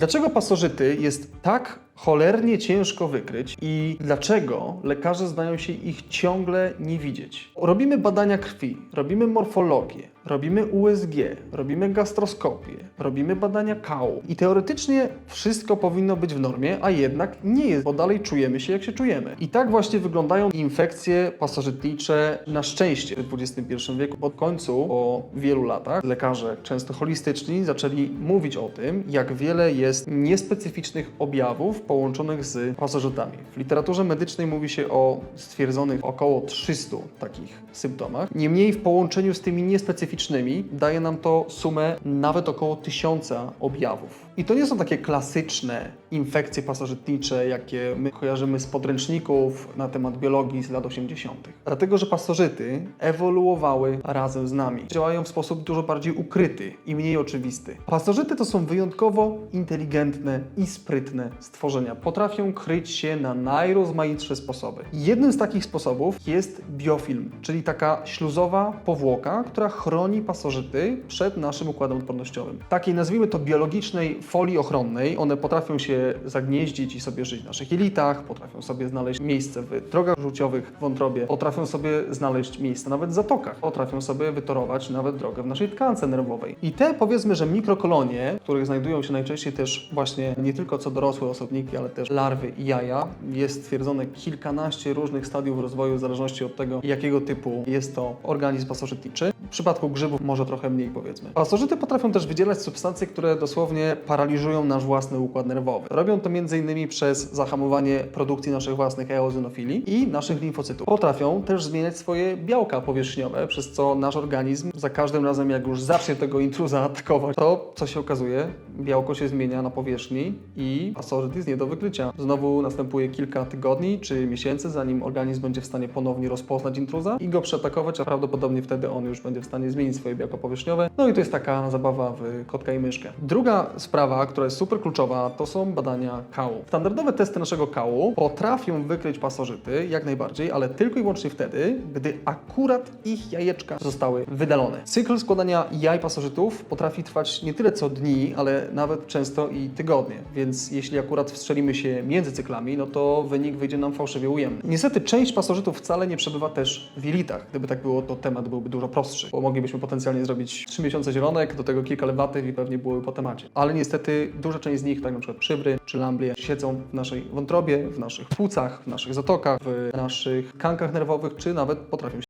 Dlaczego pasożyty jest tak cholernie ciężko wykryć i dlaczego lekarze zdają się ich ciągle nie widzieć? Robimy badania krwi, robimy morfologię, robimy USG, robimy gastroskopię, robimy badania kału i teoretycznie wszystko powinno być w normie, a jednak nie jest, bo dalej czujemy się jak się czujemy. I tak właśnie wyglądają infekcje pasożytnicze na szczęście w XXI wieku, w końcu po wielu latach lekarze, często holistyczni, zaczęli mówić o tym, jak wiele jest niespecyficznych objawów połączonych z pasożytami. W literaturze medycznej mówi się o stwierdzonych około 300 takich symptomach. Niemniej w połączeniu z tymi niespecyficznymi daje nam to sumę nawet około tysiąca objawów. I to nie są takie klasyczne infekcje pasożytnicze, jakie my kojarzymy z podręczników na temat biologii z lat 80. Dlatego, że pasożyty ewoluowały razem z nami. Działają w sposób dużo bardziej ukryty i mniej oczywisty. Pasożyty to są wyjątkowo inteligentne i sprytne stworzenia. Potrafią kryć się na najrozmaitsze sposoby. Jednym z takich sposobów jest biofilm, czyli taka śluzowa powłoka, która chroni pasożyty przed naszym układem odpornościowym. Takiej nazwijmy to biologicznej folii ochronnej. One potrafią się zagnieździć i sobie żyć w naszych jelitach, potrafią sobie znaleźć miejsce w drogach żółciowych, wątrobie, potrafią sobie znaleźć miejsce nawet w zatokach, potrafią sobie wytorować nawet drogę w naszej tkance nerwowej. I te powiedzmy, że mikrokolonie, w których znajdują się najczęściej też właśnie nie tylko co dorosłe osobniki, ale też larwy i jaja, jest stwierdzone kilkanaście różnych stadiów rozwoju w zależności od tego, jakiego typu jest to organizm pasożytniczy. Przypadku grzybów może trochę mniej powiedzmy. Pasożyty potrafią też wydzielać substancje, które dosłownie paraliżują nasz własny układ nerwowy. Robią to m.in. przez zahamowanie produkcji naszych własnych eozinofili i naszych limfocytów. Potrafią też zmieniać swoje białka powierzchniowe, przez co nasz organizm za każdym razem, jak już zacznie tego intruza atakować, to co się okazuje, białko się zmienia na powierzchni i pasożyt jest nie do wykrycia. Znowu następuje kilka tygodni czy miesięcy, zanim organizm będzie w stanie ponownie rozpoznać intruza i go przeatakować, a prawdopodobnie wtedy on już będzie w stanie zmienić swoje białko powierzchniowe. No i to jest taka zabawa w kotka i myszkę. Druga sprawa, która jest super kluczowa, to są badania kału. Standardowe testy naszego kału potrafią wykryć pasożyty jak najbardziej, ale tylko i wyłącznie wtedy, gdy akurat ich jajeczka zostały wydalone. Cykl składania jaj pasożytów potrafi trwać nie tyle co dni, ale nawet często i tygodnie, więc jeśli akurat wstrzelimy się między cyklami, no to wynik wyjdzie nam fałszywie ujemny. Niestety część pasożytów wcale nie przebywa też w jelitach. Gdyby tak było, to temat byłby dużo prostszy, bo moglibyśmy potencjalnie zrobić 3 miesiące zielonek, do tego kilka lewatych i pewnie byłyby po temacie. Ale niestety duża część z nich, tak na przykład przybry czy lamblie, siedzą w naszej wątrobie, w naszych płucach, w naszych zatokach, w naszych kankach nerwowych, czy nawet potrafią się